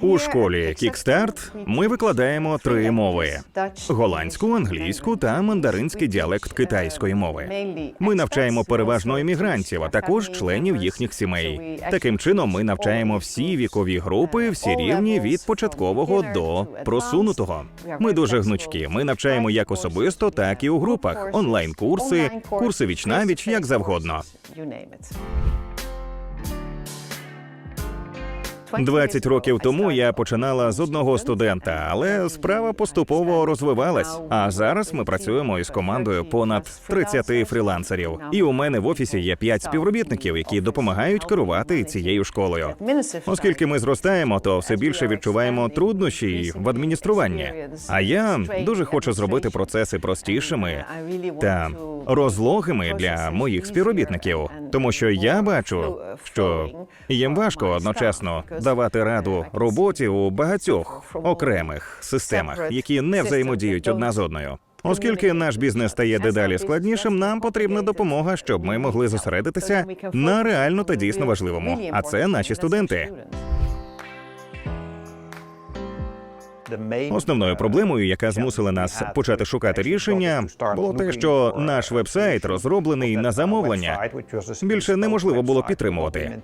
У школі Кікстарт ми викладаємо три мови: голландську, англійську та мандаринський діалект китайської мови. Ми навчаємо переважно іммігрантів, а також членів їхніх сімей. Таким чином, ми навчаємо всі вікові групи, всі рівні від початкового до просунутого. Ми дуже гнучкі. Ми навчаємо як особисто, так і у групах. Онлайн-курси, курси віч-навіч, як завгодно. 20 років тому я починала з одного студента, але справа поступово розвивалась. А зараз ми працюємо із командою понад 30 фрілансерів. І у мене в офісі є 5 співробітників, які допомагають керувати цією школою. Оскільки ми зростаємо, то все більше відчуваємо труднощі в адмініструванні. А я дуже хочу зробити процеси простішими та розлогими для моїх співробітників, тому що я бачу, що їм важко одночасно давати раду роботі у багатьох окремих системах, які не взаємодіють одна з одною. Оскільки наш бізнес стає дедалі складнішим, нам потрібна допомога, щоб ми могли зосередитися на реально та дійсно важливому. А це наші студенти. Основною проблемою, яка змусила нас почати шукати рішення, було те, що наш вебсайт розроблений на замовлення. Більше неможливо було підтримувати.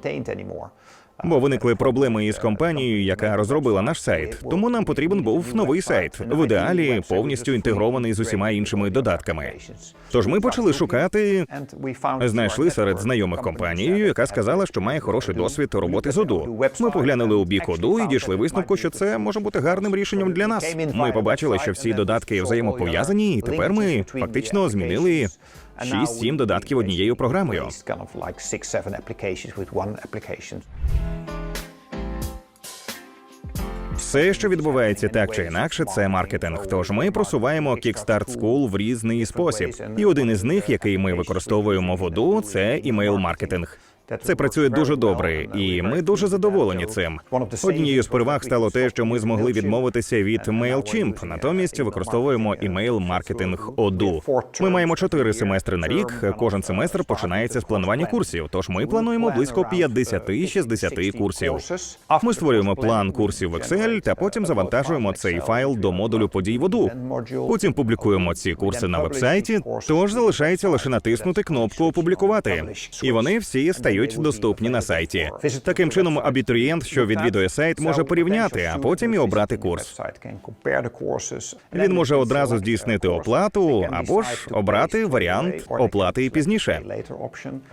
Бо виникли проблеми із компанією, яка розробила наш сайт. Тому нам потрібен був новий сайт, в ідеалі повністю інтегрований з усіма іншими додатками. Тож ми почали шукати. Знайшли серед знайомих компанію, яка сказала, що має хороший досвід роботи з Оду. Ми поглянули у бік Оду і дійшли висновку, що це може бути гарним рішенням для нас. Ми побачили, що всі додатки взаємопов'язані, і тепер ми фактично змінили 6-7 додатків однією програмою. Все, що відбувається так чи інакше, це маркетинг. Тож ми просуваємо Kickstart School в різний спосіб. І один із них, який ми використовуємо в ОДУ, це імейл-маркетинг. Це працює дуже добре, і ми дуже задоволені цим. Однією з переваг стало те, що ми змогли відмовитися від MailChimp, натомість використовуємо імейл-маркетинг Оду. Ми маємо чотири семестри на рік. Кожен семестр починається з планування курсів. Тож ми плануємо близько 50-60 курсів. Ми створюємо план курсів в Excel та потім завантажуємо цей файл до модулю подій в Оду. Потім публікуємо ці курси на вебсайті. Тож залишається лише натиснути кнопку Опублікувати, і вони всі стають доступні на сайті. Таким чином, абітурієнт, що відвідує сайт, може порівняти, а потім і обрати курс. Він може одразу здійснити оплату або ж обрати варіант оплати пізніше.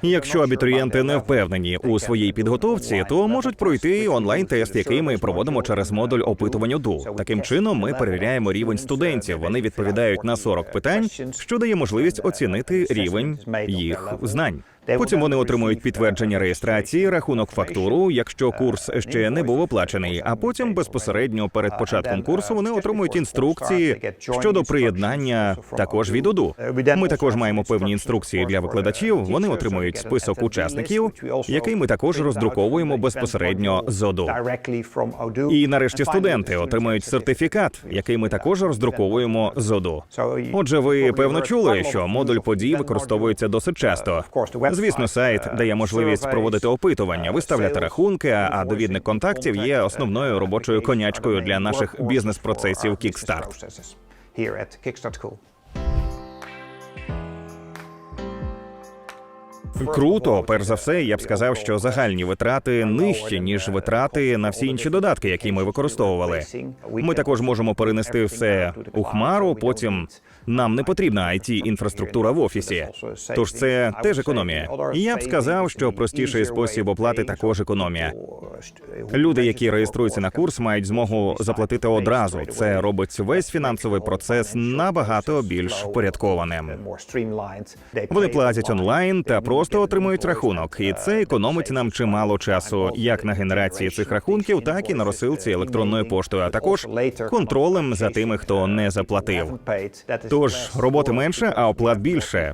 Якщо абітурієнти не впевнені у своїй підготовці, то можуть пройти онлайн-тест, який ми проводимо через модуль опитування ду. Таким чином, ми перевіряємо рівень студентів. Вони відповідають на 40 питань, що дає можливість оцінити рівень їх знань. Потім вони отримують підтвердження реєстрації, рахунок фактуру, якщо курс ще не був оплачений. А потім безпосередньо перед початком курсу вони отримують інструкції щодо приєднання також від УДУ. Ми також маємо певні інструкції для викладачів. Вони отримують список учасників, який ми також роздруковуємо безпосередньо з ОДУ. І нарешті студенти отримають сертифікат, який ми також роздруковуємо з ОДУ. Отже, ви певно чули, що модуль подій використовується досить часто. Звісно, сайт дає можливість проводити опитування, виставляти рахунки, а довідник контактів є основною робочою конячкою для наших бізнес-процесів Kickstart. Круто, перш за все, я б сказав, що загальні витрати нижчі ніж витрати на всі інші додатки, які ми використовували. Ми також можемо перенести все у хмару. Потім нам не потрібна it інфраструктура в офісі. Тож це теж економія. І я б сказав, що простіший спосіб оплати також економія. Люди, які реєструються на курс, мають змогу заплатити одразу. Це робить весь фінансовий процес набагато більш впорядкованим. Вони платять онлайн та просто отримують рахунок, і це економить нам чимало часу, як на генерації цих рахунків, так і на розсилці електронною поштою, а також контролем за тими, хто не заплатив. Тож роботи менше, а оплат більше.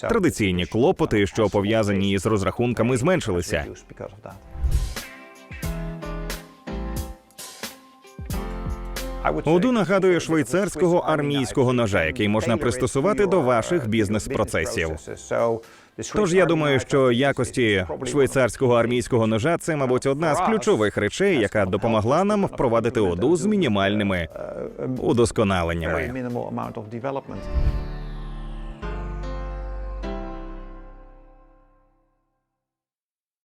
Традиційні клопоти, що пов'язані з розрахунками, зменшилися. Оду нагадує швейцарського армійського ножа, який можна пристосувати до ваших бізнес-процесів. Тож я думаю, що якості швейцарського армійського ножа це, мабуть, одна з ключових речей, яка допомогла нам впровадити оду з мінімальними удосконаленнями.